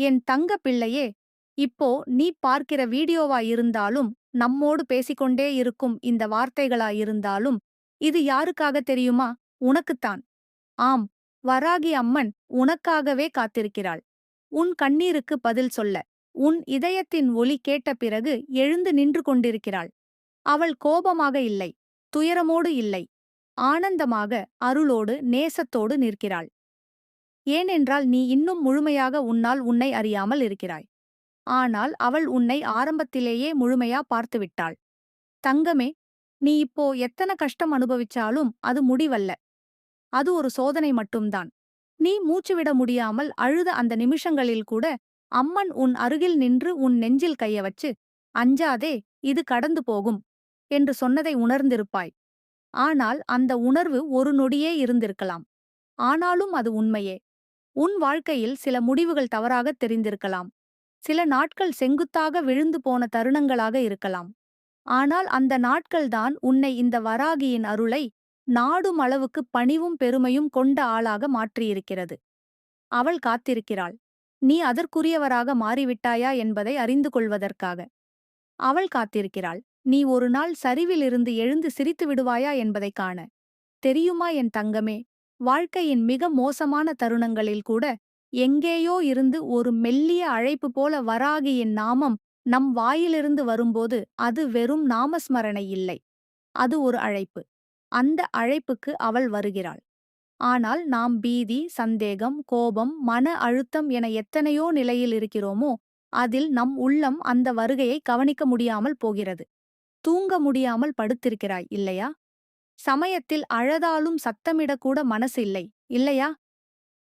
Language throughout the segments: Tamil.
என் தங்க பிள்ளையே இப்போ நீ பார்க்கிற வீடியோவா இருந்தாலும் நம்மோடு பேசிக்கொண்டே இருக்கும் இந்த வார்த்தைகளா இருந்தாலும் இது யாருக்காக தெரியுமா? உனக்குத்தான். ஆம் வராகி அம்மன் உனக்காகவே காத்திருக்கிறாள். உன் கண்ணீருக்கு பதில் சொல்ல உன் இதயத்தின் ஒலி கேட்ட பிறகு எழுந்து நின்று கொண்டிருக்கிறாள். அவள் கோபமாக இல்லை துயரமோடு இல்லை. ஆனந்தமாக அருளோடு நேசத்தோடு நிற்கிறாள். ஏனென்றால் நீ இன்னும் முழுமையாக உன்னால் உன்னை அறியாமல் இருக்கிறாய். ஆனால் அவள் உன்னை ஆரம்பத்திலேயே முழுமையா பார்த்துவிட்டாள் தங்கமே நீ இப்போ எத்தனை கஷ்டம் அனுபவிச்சாலும் அது முடிவல்ல. அது ஒரு சோதனை மட்டும்தான். நீ மூச்சுவிட முடியாமல் அழுத அந்த நிமிஷங்களில் கூட அம்மன் உன் அருகில் நின்று உன் நெஞ்சில் கைய வச்சு அஞ்சாதே இது கடந்து போகும் என்று சொன்னதை உணர்ந்திருப்பாய். ஆனால் அந்த உணர்வு ஒரு நொடியே இருந்திருக்கலாம். ஆனாலும் அது உண்மையே. உன் வாழ்க்கையில் சில முடிவுகள் தவறாகத் தெரிந்திருக்கலாம். சில நாட்கள் செங்குத்தாக விழுந்து போன தருணங்களாக இருக்கலாம். ஆனால் அந்த நாட்கள்தான் உன்னை இந்த வராகியின் அருளை நாடும் அளவுக்கு பணிவும் பெருமையும் கொண்ட ஆளாக மாற்றியிருக்கிறது. அவள் காத்திருக்கிறாள். நீ அதற்குரியவராக மாறிவிட்டாயா? என்பதை அறிந்து கொள்வதற்காக. அவள் காத்திருக்கிறாள். நீ ஒரு நாள் சரிவிலிருந்து எழுந்து சிரித்து விடுவாயா? என்பதைக் காண. தெரியுமா என் தங்கமே? வாழ்க்கையின் மிக மோசமான தருணங்களில் கூட எங்கேயோ இருந்து ஒரு மெல்லிய அழைப்பு போல வராகியின் நாமம் நம் வாயிலிருந்து வரும்போது அது வெறும் நாமஸ்மரணை இல்லை. அது ஒரு அழைப்பு. அந்த அழைப்புக்கு அவள் வருகிறாள். ஆனால் நாம் பீதி சந்தேகம் கோபம் மன அழுத்தம் என எத்தனையோ நிலையில் இருக்கிறோமோ அதில் நம் உள்ளம் அந்த வருகையை கவனிக்க முடியாமல் போகிறது. தூங்க முடியாமல் படுத்திருக்கிறாய் இல்லையா? சமயத்தில் அழதாலும் சத்தமிடக்கூட மனசு இல்லை இல்லையா?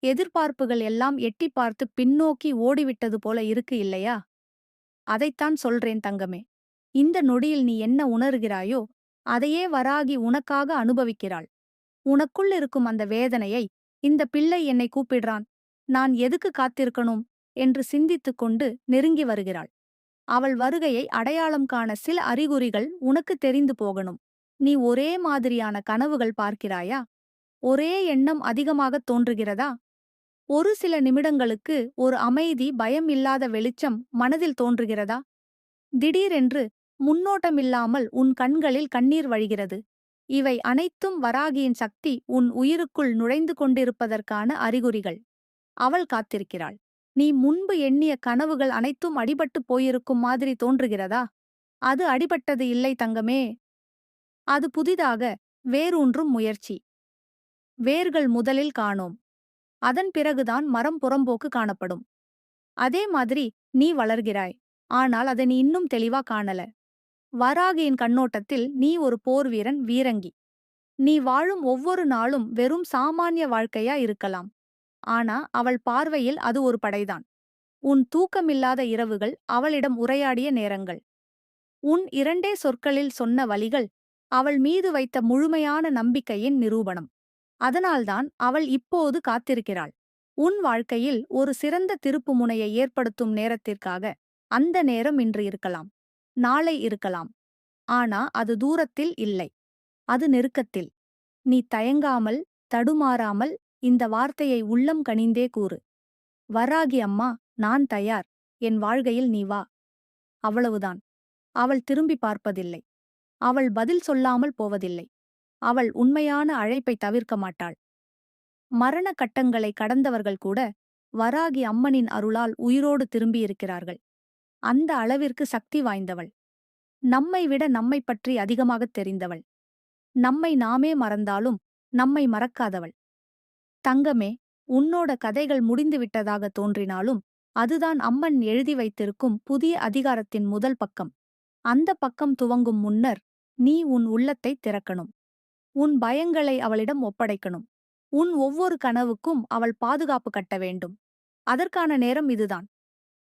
எதிர்பார்ப்புகள் எல்லாம் எட்டி பார்த்து பின்னோக்கி ஓடிவிட்டது போல இருக்கு இல்லையா? அதைத்தான் சொல்றேன் தங்கமே. இந்த நொடியில் நீ என்ன உணர்கிறாயோ அதையே வராகி உனக்காக அனுபவிக்கிறாள். உனக்குள் இருக்கும் அந்த வேதனையை இந்த பிள்ளை என்னை கூப்பிடுறான். நான் எதுக்கு காத்திருக்கணும்? என்று சிந்தித்துக் கொண்டு நெருங்கி வருகிறாள். அவள் வருகையை அடையாளம் காண சில அறிகுறிகள் உனக்கு தெரிந்து போகணும். நீ ஒரே மாதிரியான கனவுகள் பார்க்கிறாயா? ஒரே எண்ணம் அதிகமாகத் தோன்றுகிறதா? ஒரு சில நிமிடங்களுக்கு ஒரு அமைதி பயம் இல்லாத வெளிச்சம் மனதில் தோன்றுகிறதா? திடீரென்று முன்னோட்டமில்லாமல் உன் கண்களில் கண்ணீர் வழிகிறது. இவை அனைத்தும் வராகியின் சக்தி உன் உயிருக்குள் நுழைந்து கொண்டிருப்பதற்கான அறிகுறிகள். அவள் காத்திருக்கிறாள். நீ முன்பு எண்ணிய கனவுகள் அனைத்தும் அடிபட்டு போயிருக்கும் மாதிரி தோன்றுகிறதா? அது அடிபட்டது இல்லை தங்கமே. அது புதிதாக வேரூன்றும் முயற்சி. வேர்கள் முதலில் காணோம். அதன் பிறகுதான் மரம் புறம்போக்கு காணப்படும். அதே மாதிரி நீ வளர்கிறாய். ஆனால் அதை நீ இன்னும் தெளிவா காணல. வராகியின் கண்ணோட்டத்தில் நீ ஒரு போர் வீரன் வீரங்கி. நீ வாழும் ஒவ்வொரு நாளும் வெறும் சாமானிய வாழ்க்கையா இருக்கலாம். ஆனா அவள் பார்வையில் அது ஒரு படைதான். உன் தூக்கமில்லாத இரவுகள் அவளிடம் உரையாடிய நேரங்கள். உன் இரண்டே சொற்களில் சொன்ன வழிகள் அவள் மீது வைத்த முழுமையான நம்பிக்கையின் நிரூபணம். அதனால்தான் அவள் இப்போது காத்திருக்கிறாள். உன் வாழ்க்கையில் ஒரு சிறந்த திருப்புமுனையை ஏற்படுத்தும் நேரத்திற்காக அந்த நேரம் இன்று இருக்கலாம். நாளை இருக்கலாம். ஆனா அது தூரத்தில் இல்லை. அது நெருக்கத்தில். நீ தயங்காமல் தடுமாறாமல் இந்த வார்த்தையை உள்ளம் கனிந்தே கூறு. வராகி அம்மா நான் தயார். என் வாழ்கையில் நீ வா. அவ்வளவுதான். அவள் திரும்பி பார்ப்பதில்லை. அவள் பதில் சொல்லாமல் போவதில்லை. அவள் உண்மையான அழைப்பை தவிர்க்க மாட்டாள். மரண கட்டங்களை கடந்தவர்கள் கூட வராகி அம்மனின் அருளால் உயிரோடு திரும்பியிருக்கிறார்கள். அந்த அளவிற்கு சக்தி வாய்ந்தவள். நம்மை விட நம்மை பற்றி அதிகமாகத் தெரிந்தவள். நம்மை நாமே மறந்தாலும் நம்மை மறக்காதவள். தங்கமே உன்னோட கதைகள் முடிந்துவிட்டதாக தோன்றினாலும் அதுதான் அம்மன் எழுதி வைத்திருக்கும் புதிய அதிகாரத்தின் முதல் பக்கம். அந்த பக்கம் துவங்கும் முன்னர் நீ உன் உள்ளத்தை திறக்கணும். உன் பயங்களை அவளிடம் ஒப்படைக்கணும். உன் ஒவ்வொரு கனவுக்கும் அவள் பாதுகாப்பு கட்ட வேண்டும். அதற்கான நேரம் இதுதான்.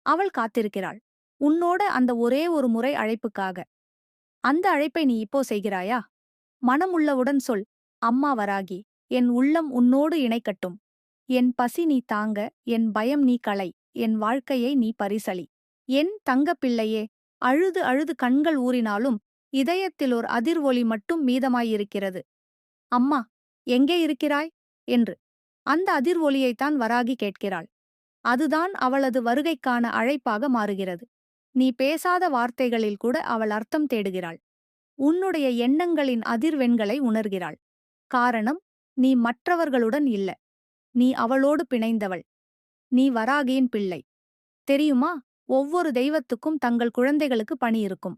அவள் காத்திருக்கிறாள். உன்னோட அந்த ஒரே ஒரு முறை அழைப்புக்காக. அந்த அழைப்பை நீ இப்போ செய்கிறாயா? மனம் உள்ளவுடன் சொல். அம்மா வராகி. என் உள்ளம் உன்னோடு இணைக்கட்டும். என் பசி நீ தாங்க. என் பயம் நீ களை என் வாழ்க்கையை நீ பரிசளி என் தங்கப் பிள்ளையே அழுது அழுது கண்கள் ஊறினாலும் இதயத்தில் ஒரு அதிர்வொலி மட்டும் மீதமாயிருக்கிறது. அம்மா எங்கே இருக்கிறாய்? என்று. அந்த அதிர்வொலியைத்தான் வராகி கேட்கிறாள். அதுதான் அவளது வருகைக்கான அழைப்பாக மாறுகிறது. நீ பேசாத வார்த்தைகளில் கூட அவள் அர்த்தம் தேடுகிறாள். உன்னுடைய எண்ணங்களின் அதிர்வெண்களை உணர்கிறாள். காரணம் நீ மற்றவர்களுடன் இல்ல. நீ அவளோடு பிணைந்தவள். நீ வராகியின் பிள்ளை. தெரியுமா? ஒவ்வொரு தெய்வத்துக்கும் தங்கள் குழந்தைகளுக்கு பணி இருக்கும்.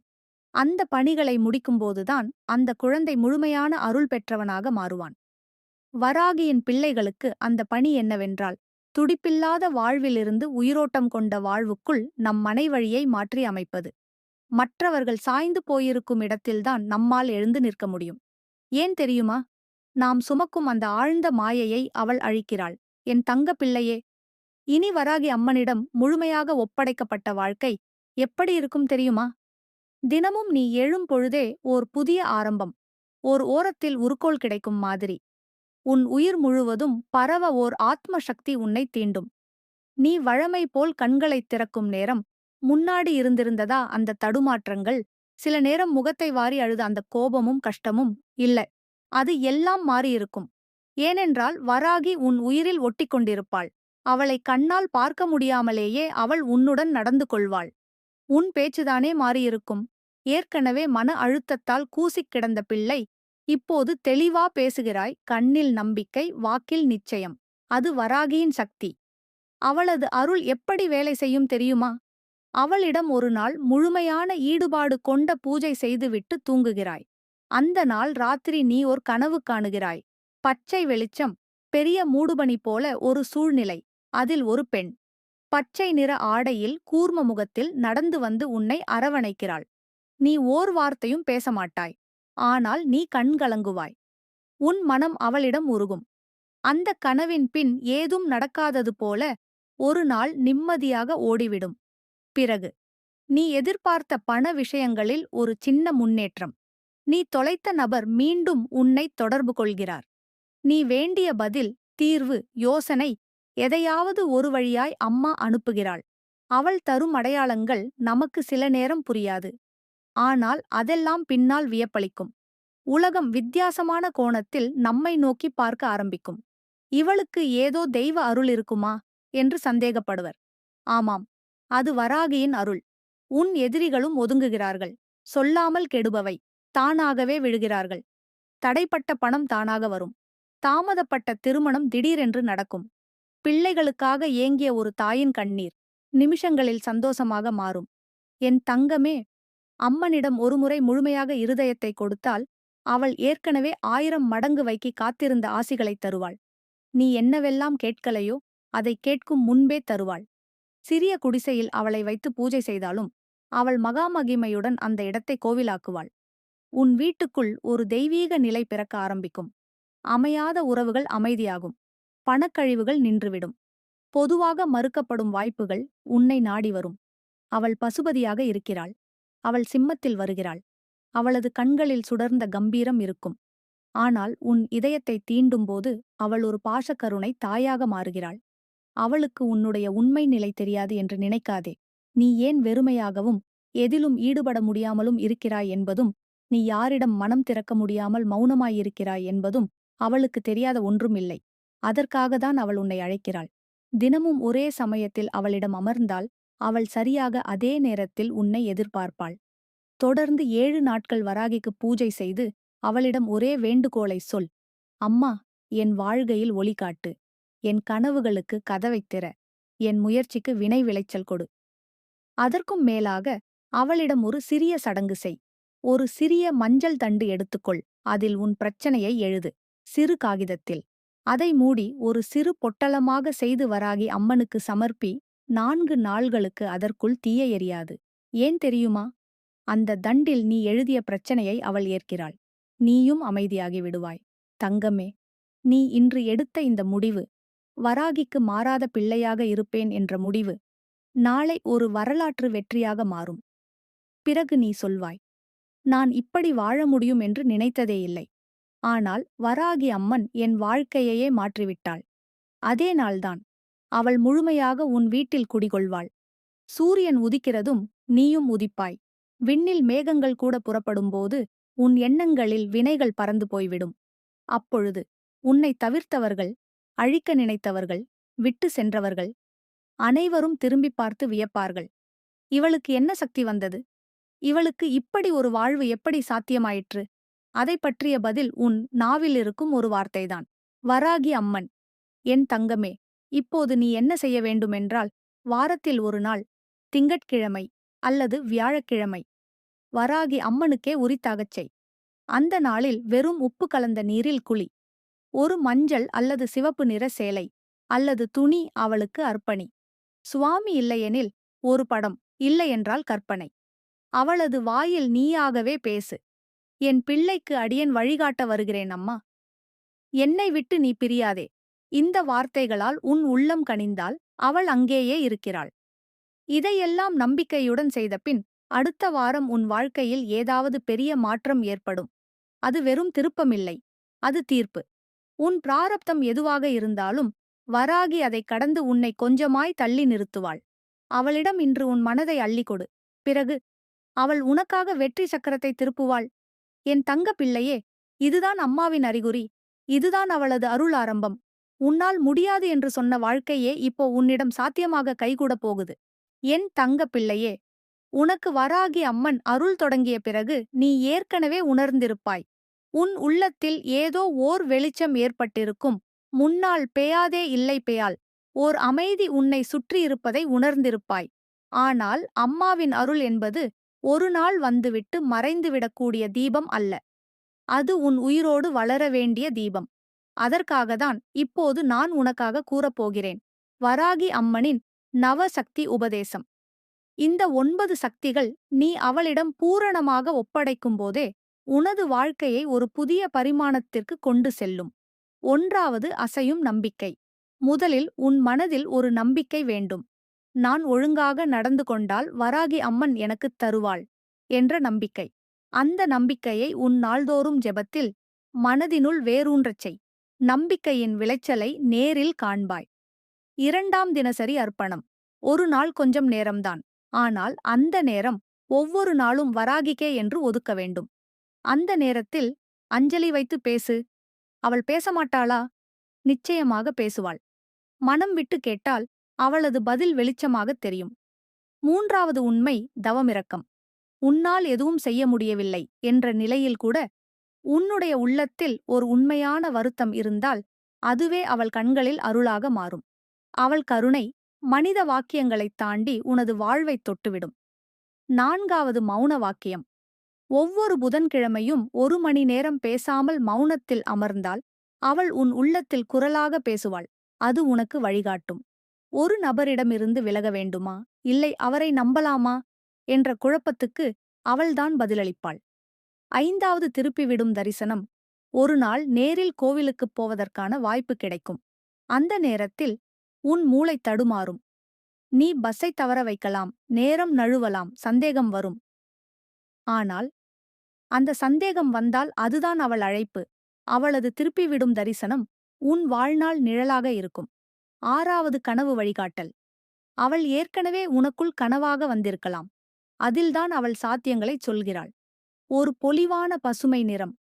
அந்த பணிகளை முடிக்கும்போதுதான் அந்த குழந்தை முழுமையான அருள் பெற்றவனாக மாறுவான். வராகியின் பிள்ளைகளுக்கு அந்த பணி என்னவென்றால் துடிப்பில்லாத வாழ்விலிருந்து உயிரோட்டம் கொண்ட வாழ்வுக்குள் நம் மனைவழியை மாற்றி அமைப்பது. மற்றவர்கள் சாய்ந்து போயிருக்கும் இடத்தில்தான் நம்மால் எழுந்து நிற்க முடியும். ஏன் தெரியுமா? நாம் சுமக்கும் அந்த ஆழ்ந்த மாயையை அவள் அழிக்கிறாள். என் தங்க பிள்ளையே! இனி வராகி அம்மனிடம் முழுமையாக ஒப்படைக்கப்பட்ட வாழ்க்கை எப்படி இருக்கும் தெரியுமா? தினமும் நீ எழும் பொழுதே ஓர் புதிய ஆரம்பம். ஓர் ஓரத்தில் உருக்கோள் கிடைக்கும் மாதிரி. உன் உயிர் முழுவதும் பரவ ஓர் ஆத்ம சக்தி உன்னை தீண்டும். நீ வழமை போல் கண்களைத் திறக்கும் நேரம் முன்னாடி இருந்திருந்ததா அந்த தடுமாற்றங்கள்? சில நேரம் முகத்தை வாரி அழுத அந்த கோபமும் கஷ்டமும் இல்ல. அது எல்லாம் மாறியிருக்கும். ஏனென்றால் வராகி உன் உயிரில் ஒட்டிக் கொண்டிருப்பாள். அவளை கண்ணால் பார்க்க முடியாமலேயே அவள் உன்னுடன் நடந்து கொள்வாள். உன் பேச்சுதானே மாறியிருக்கும்? ஏற்கனவே மன அழுத்தத்தால் கூசிக் கிடந்த பிள்ளை இப்போது தெளிவா பேசுகிறாய். கண்ணில் நம்பிக்கை வாக்கில் நிச்சயம். அது வராகியின் சக்தி. அவளது அருள் எப்படி வேலை செய்யும் தெரியுமா? அவளிடம் ஒரு நாள் முழுமையான ஈடுபாடு கொண்ட பூஜை செய்துவிட்டு தூங்குகிறாய். அந்த நாள் ராத்திரி நீ ஒரு கனவு காணுகிறாய். பச்சை வெளிச்சம் பெரிய மூடுபனி போல ஒரு சூழ்நிலை அதில் ஒரு பெண். பச்சை நிற ஆடையில் கூர்ம முகத்தில் நடந்து வந்து உன்னை அரவணைக்கிறாள். நீ ஓர் வார்த்தையும் பேச மாட்டாய் ஆனால் நீ கண்கலங்குவாய் உன் மனம் அவளிடம் உருகும். அந்த கனவின் பின் ஏதும் நடக்காதது போல ஒரு நாள் நிம்மதியாக ஓடிவிடும். பிறகு நீ எதிர்பார்த்த பண விஷயங்களில் ஒரு சின்ன முன்னேற்றம். நீ தொலைத்த நபர் மீண்டும் உன்னை தொடர்பு கொள்கிறார். நீ வேண்டிய பதில் தீர்வு யோசனை எதையாவது ஒரு வழியாய் அம்மா அனுப்புகிறாள். அவள் தரும் அடையாளங்கள் நமக்கு சில நேரம் புரியாது. ஆனால் அதெல்லாம் பின்னால் வியப்பளிக்கும். உலகம் வித்தியாசமான கோணத்தில் நம்மை நோக்கி பார்க்க ஆரம்பிக்கும். இவளுக்கு ஏதோ தெய்வ அருள் இருக்குமா? என்று சந்தேகப்படுவர். ஆமாம் அது வராகியின் அருள். உன் எதிரிகளும் ஒதுங்குகிறார்கள். சொல்லாமல் கெடுபவை. தானாகவே விழுகிறார்கள். தடைப்பட்ட பணம் தானாக வரும். தாமதப்பட்ட திருமணம் திடீரென்று நடக்கும். பிள்ளைகளுக்காக ஏங்கிய ஒரு தாயின் கண்ணீர் நிமிஷங்களில் சந்தோஷமாக மாறும். என் தங்கமே அம்மனிடம் ஒருமுறை முழுமையாக இருதயத்தை கொடுத்தால் அவள் ஏற்கனவே ஆயிரம் மடங்கு வைக்கி காத்திருந்த ஆசிகளைத் தருவாள். நீ என்னவெல்லாம் கேட்கலையோ அதை கேட்கும் முன்பே தருவாள். சிறிய குடிசையில் அவளை வைத்து பூஜை செய்தாலும் அவள் மகாமகிமையுடன் அந்த இடத்தை கோவிலாக்குவாள். உன் வீட்டுக்குள் ஒரு தெய்வீக நிலை பிறக்க ஆரம்பிக்கும். அமையாத உறவுகள் அமைதியாகும். பணக்கழிவுகள் நின்றுவிடும். பொதுவாக மறுக்கப்படும் வாய்ப்புகள் உன்னை நாடி வரும். அவள் பசுபதியாக இருக்கிறாள். அவள் சிம்மத்தில் வருகிறாள். அவளது கண்களில் சுடர்ந்த கம்பீரம் இருக்கும். ஆனால் உன் இதயத்தை தீண்டும்போது அவள் ஒரு பாசக்கருணை தாயாக மாறுகிறாள். அவளுக்கு உன்னுடைய உண்மை நிலை தெரியாது என்று நினைக்காதே. நீ ஏன் வெறுமையாகவும் எதிலும் ஈடுபட முடியாமலும் இருக்கிறாய் என்பதும் நீ யாரிடம் மனம் திறக்க முடியாமல் மௌனமாயிருக்கிறாய் என்பதும் அவளுக்கு தெரியாத ஒன்றுமில்லை. அதற்காகத்தான் அவள் உன்னை அழைக்கிறாள். தினமும் ஒரே சமயத்தில் அவளிடம் அமர்ந்தால் அவள் சரியாக அதே நேரத்தில் உன்னை எதிர்பார்ப்பாள். தொடர்ந்து ஏழு நாட்கள் வராகிக்கு பூஜை செய்து அவளிடம் ஒரே வேண்டுகோளை சொல். அம்மா என் வாழ்கையில் ஒளி காட்டு. என் கனவுகளுக்கு கதவைத் திற. என் முயற்சிக்கு வினை விளைச்சல் கொடு. அதற்கும் மேலாக அவளிடம் ஒரு சிறிய சடங்கு செய். ஒரு சிறிய மஞ்சள் தண்டு எடுத்துக்கொள். அதில் உன் பிரச்சனையை எழுது. சிறு காகிதத்தில். அதை மூடி ஒரு சிறு பொட்டலமாக செய்து வராகி அம்மனுக்கு சமர்ப்பி நான்கு நாள்களுக்கு அதற்குள் தீய எரியாது. ஏன் தெரியுமா? அந்த தண்டில் நீ எழுதிய பிரச்சனையை அவள் ஏற்கிறாள். நீயும் அமைதியாகி விடுவாய். தங்கமே நீ இன்று எடுத்த இந்த முடிவு வராகிக்கு மாறாத பிள்ளையாக இருப்பேன் என்ற முடிவு நாளை ஒரு வரலாற்று வெற்றியாக மாறும். பிறகு நீ சொல்வாய் நான் இப்படி வாழ முடியும் என்று நினைத்ததே இல்லை. ஆனால் வராகி அம்மன் என் வாழ்க்கையையே மாற்றிவிட்டாள். அதே நாள்தான் அவள் முழுமையாக உன் வீட்டில் குடிகொள்வாள். சூரியன் உதிக்கிறதும் நீயும் உதிப்பாய். விண்ணில் மேகங்கள் கூட புறப்படும்போது உன் எண்ணங்களில் வினைகள் பறந்து போய்விடும். அப்பொழுது உன்னை தவிர்த்தவர்கள் அழிக்க நினைத்தவர்கள் விட்டு சென்றவர்கள் அனைவரும் திரும்பி பார்த்து வியப்பார்கள். இவளுக்கு என்ன சக்தி வந்தது? இவளுக்கு இப்படி ஒரு வாழ்வு எப்படி சாத்தியமாயிற்று? அதை பற்றிய பதில் உன் நாவில் இருக்கும் ஒரு வார்த்தைதான். வராகி அம்மன் என் தங்கமே இப்போது நீ என்ன செய்ய வேண்டுமென்றால் வாரத்தில் ஒரு நாள் திங்கட்கிழமை அல்லது வியாழக்கிழமை வராகி அம்மனுக்கே உரித்தாகச் செய். அந்த நாளில் வெறும் உப்பு கலந்த நீரில் குளி ஒரு மஞ்சள் அல்லது சிவப்பு நிற சேலை அல்லது துணி அவளுக்கு அர்ப்பணி. சுவாமி இல்லையெனில் ஒரு படம் இல்லையென்றால் கற்பனை. அவளது வாயில் நீயாகவே பேசு. என் பிள்ளைக்கு அடியன் வழிகாட்ட வருகிறேன் அம்மா. என்னை விட்டு நீ பிரியாதே. இந்த வார்த்தைகளால் உன் உள்ளம் கனிந்தால் அவள் அங்கேயே இருக்கிறாள். இதையெல்லாம் நம்பிக்கையுடன் செய்தபின் அடுத்த வாரம் உன் வாழ்க்கையில் ஏதாவது பெரிய மாற்றம் ஏற்படும். அது வெறும் திருப்பமில்லை. அது தீர்ப்பு. உன் பிராரப்தம் எதுவாக இருந்தாலும் வராகி அதைக் கடந்து உன்னை கொஞ்சமாய் தள்ளி நிறுத்துவாள். அவளிடம் இன்று உன் மனதை அள்ளிக்கொடு. பிறகு அவள் உனக்காக வெற்றி சக்கரத்தை திருப்புவாள். என் தங்க பிள்ளையே இதுதான் அம்மாவின் அறிகுறி. இதுதான் அவளது அருள் ஆரம்பம். உன்னால் முடியாது என்று சொன்ன வாழ்க்கையே இப்போ உன்னிடம் சாத்தியமாக கைகூடப் போகுது. என் தங்க பிள்ளையே உனக்கு வராகி அம்மன் அருள் தொடங்கிய பிறகு நீ ஏற்கனவே உணர்ந்திருப்பாய். உன் உள்ளத்தில் ஏதோ ஓர் வெளிச்சம் ஏற்பட்டிருக்கும். முன்னால் பெயாதே இல்லை பெயால். ஓர் அமைதி உன்னை சுற்றியிருப்பதை உணர்ந்திருப்பாய். ஆனால் அம்மாவின் அருள் என்பது ஒரு நாள் வந்துவிட்டு மறைந்துவிடக்கூடிய தீபம் அல்ல. அது உன் உயிரோடு வளர வேண்டிய தீபம். அதற்காகத்தான் இப்போது நான் உனக்காக கூறப்போகிறேன். வராகி அம்மனின் நவசக்தி உபதேசம். இந்த ஒன்பது சக்திகள் நீ அவளிடம் பூரணமாக ஒப்படைக்கும்போதே உனது வாழ்க்கையை ஒரு புதிய பரிமாணத்திற்கு கொண்டு செல்லும். ஒன்றாவது அசையும் நம்பிக்கை. முதலில் உன் மனதில் ஒரு நம்பிக்கை வேண்டும். நான் ஒழுங்காக நடந்து கொண்டால் வராகி அம்மன் எனக்குத் தருவாள் என்ற நம்பிக்கை. அந்த நம்பிக்கையை உன் நாள்தோறும் ஜெபத்தில் மனதினுள் வேரூன்றச் செய். நம்பிக்கையின் விளைச்சலை நேரில் காண்பாய். இரண்டாம் தினசரி அர்ப்பணம். ஒரு நாள் கொஞ்சம் நேரம்தான். ஆனால் அந்த நேரம் ஒவ்வொரு நாளும் வராகிக்கே என்று ஒதுக்க வேண்டும். அந்த நேரத்தில் அஞ்சலி வைத்து பேசு. அவள் பேசமாட்டாளா? நிச்சயமாக பேசுவாள். மனம் விட்டு கேட்டால் அவளது பதில் வெளிச்சமாகத் தெரியும். மூன்றாவது உண்மை தவமிரக்கம் உன்னால் எதுவும் செய்ய முடியவில்லை என்ற நிலையில் கூட உன்னுடைய உள்ளத்தில் ஒரு உண்மையான வருத்தம் இருந்தால் அதுவே அவள் கண்களில் அருளாக மாறும். அவள் கருணை மனித வாக்கியங்களைத் தாண்டி உனது வாழ்வைத் தொட்டுவிடும். நான்காவது மௌன வாக்கியம். ஒவ்வொரு புதன்கிழமையும் ஒரு மணி நேரம் பேசாமல் மௌனத்தில் அமர்ந்தால் அவள் உன் உள்ளத்தில் குரலாக பேசுவாள். அது உனக்கு வழிகாட்டும். ஒரு நபரிடமிருந்து விலக வேண்டுமா? இல்லை அவரை நம்பலாமா? என்ற குழப்பத்துக்கு அவள்தான் பதிலளிப்பாள். ஐந்தாவது திருப்பிவிடும் தரிசனம் ஒரு நாள் நேரில் கோவிலுக்குப் போவதற்கான வாய்ப்பு கிடைக்கும். அந்த நேரத்தில் உன் மூளை தடுமாறும். நீ பஸ்ஸை தவற வைக்கலாம் நேரம் நழுவலாம் சந்தேகம் வரும். ஆனால் அந்த சந்தேகம் வந்தால் அதுதான் அவள் அழைப்பு. அவளது திருப்பிவிடும் தரிசனம் உன் வாழ்நாள் நிழலாக இருக்கும். ஆறாவது கனவு வழிகாட்டல். அவள் ஏற்கனவே உனக்குள் கனவாக வந்திருக்கலாம். அதில்தான் அவள் சாத்தியங்களைச் சொல்கிறாள். ஒரு பொலிவான பசுமை நிறம்.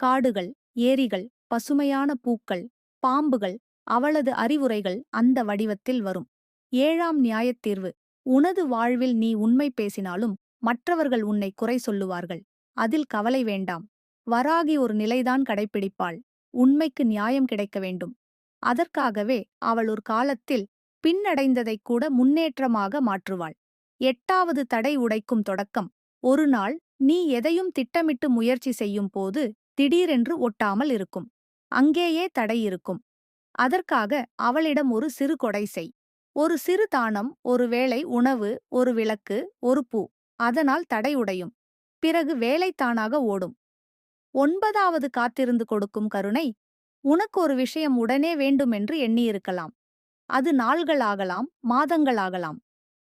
காடுகள் ஏரிகள் பசுமையான பூக்கள் பாம்புகள் அவளது அறிவுரைகள் அந்த வடிவத்தில் வரும். ஏழாம் நியாயத்தீர்வு உனது வாழ்வில் நீ உண்மை பேசினாலும் மற்றவர்கள் உன்னை குறை சொல்லுவார்கள். அதில் கவலை வேண்டாம். வராகி ஒரு நிலைதான் கடைப்பிடிப்பாள். உண்மைக்கு நியாயம் கிடைக்க வேண்டும். அதற்காகவே அவள் ஒரு காலத்தில் பின்னடைந்ததைக் கூட முன்னேற்றமாக மாற்றுவாள். எட்டாவது தடை உடைக்கும் தொடக்கம். ஒரு நாள் நீ எதையும் திட்டமிட்டு முயற்சி செய்யும் போது திடீரென்று ஒட்டாமல் இருக்கும். அங்கேயே தடை இருக்கும். அதற்காக அவளிடம் ஒரு சிறு கொடை செய். ஒரு சிறு தானம் ஒருவேளை உணவு ஒரு விளக்கு ஒரு பூ. அதனால் தடை உடையும். பிறகு வேலை தானாக ஓடும். ஒன்பதாவது காத்திருந்து கொடுக்கும் கருணை உனக்கு ஒரு விஷயம் உடனே வேண்டுமென்று எண்ணியிருக்கலாம். அது நாள்களாகலாம் மாதங்களாகலாம்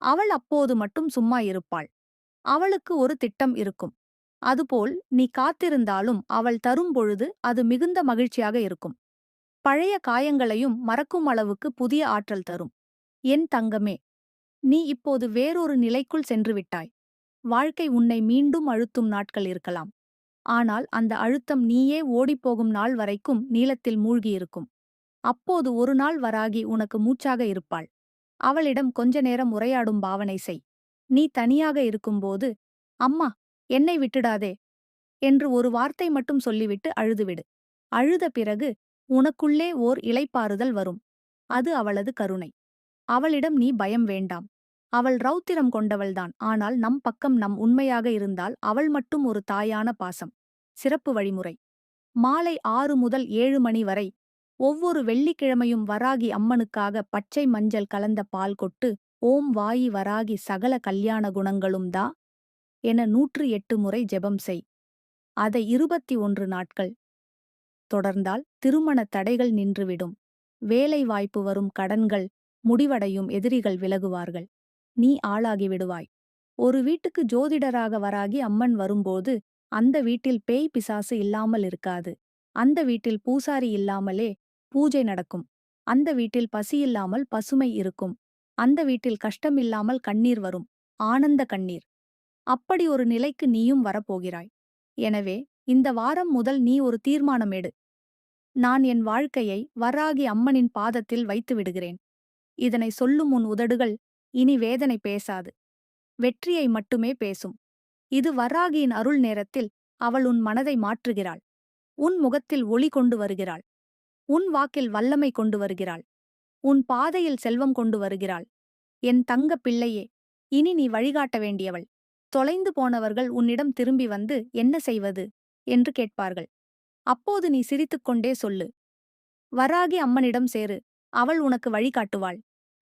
அவள் அப்போது மட்டும் சும்மா இருப்பாள். அவளுக்கு ஒரு திட்டம் இருக்கும். அதுபோல் நீ காத்திருந்தாலும் அவள் தரும் பொழுது அது மிகுந்த மகிழ்ச்சியாக இருக்கும். பழைய காயங்களையும் மறக்கும் அளவுக்கு புதிய ஆற்றல் தரும். என் தங்கமே நீ இப்போது வேறொரு நிலைக்குள் சென்று விட்டாய். வாழ்க்கை உன்னை மீண்டும் அழுத்தும் நாட்கள் இருக்கலாம். ஆனால் அந்த அழுத்தம் நீயே ஓடிப்போகும் நாள் வரைக்கும் நீளத்தில் மூழ்கியிருக்கும். அப்போது ஒரு நாள் வராகி உனக்கு மூச்சாக இருப்பாள். அவளிடம் கொஞ்ச நேரம் உரையாடும் பாவனை செய். நீ தனியாக இருக்கும்போது அம்மா என்னை விட்டுடாதே என்று ஒரு வார்த்தை மட்டும் சொல்லிவிட்டு அழுதுவிடு. அழுத பிறகு உனக்குள்ளே ஓர் இலைப்பாறுதல் வரும். அது அவளது கருணை. அவளிடம் நீ பயம் வேண்டாம். அவள் ரௌத்திரம் கொண்டவள்தான். ஆனால் நம் பக்கம் நம் உண்மையாக இருந்தால் அவள் மட்டும் ஒரு தாயான பாசம். சிறப்பு வழிமுறை. மாலை ஆறு முதல் ஏழு மணி வரை ஒவ்வொரு வெள்ளிக்கிழமையும் வராகி அம்மனுக்காக பச்சை மஞ்சள் கலந்த பால் கொட்டு ஓம் வாயி வராகி சகல கல்யாண குணங்களும் தா என நூற்று எட்டு முறை ஜெபம் செய். அதை இருபத்தி ஒன்று நாட்கள். தொடர்ந்தால் திருமண தடைகள் நின்றுவிடும். வேலை வாய்ப்பு வரும் கடன்கள் முடிவடையும் எதிரிகள் விலகுவார்கள். நீ ஆளாகிவிடுவாய் ஒரு வீட்டுக்கு ஜோதிடராக வராகி அம்மன் வரும்போது அந்த வீட்டில் பேய் பிசாசு இல்லாமல் இருக்காது. அந்த வீட்டில் பூசாரி இல்லாமலே பூஜை நடக்கும். அந்த வீட்டில் பசியில்லாமல் பசுமை இருக்கும். அந்த வீட்டில் கஷ்டமில்லாமல் கண்ணீர் வரும். ஆனந்த கண்ணீர். அப்படி ஒரு நிலைக்கு நீயும் வரப்போகிறாய். எனவே இந்த வாரம் முதல் நீ ஒரு தீர்மானம் எடு. நான் என் வாழ்க்கையை வராகி அம்மனின் பாதத்தில் வைத்து விடுகிறேன். இதனை சொல்லும் உன் உதடுகள் இனி வேதனை பேசாது. வெற்றியை மட்டுமே பேசும். இது வராகியின் அருள் நேரத்தில் அவள் உன் மனதை மாற்றுகிறாள். உன் முகத்தில் ஒளி கொண்டு வருகிறாள். உன் வாக்கில் வல்லமை கொண்டு வருகிறாள். உன் பாதையில் செல்வம் கொண்டு வருகிறாள். என் தங்க பிள்ளையே இனி நீ வழிகாட்ட வேண்டியவள். தொலைந்து போனவர்கள் உன்னிடம் திரும்பி வந்து என்ன செய்வது? என்று கேட்பார்கள். அப்போது நீ சிரித்துக்கொண்டே சொல்லு. வராகி அம்மனிடம் சேரு. அவள் உனக்கு வழிகாட்டுவாள்.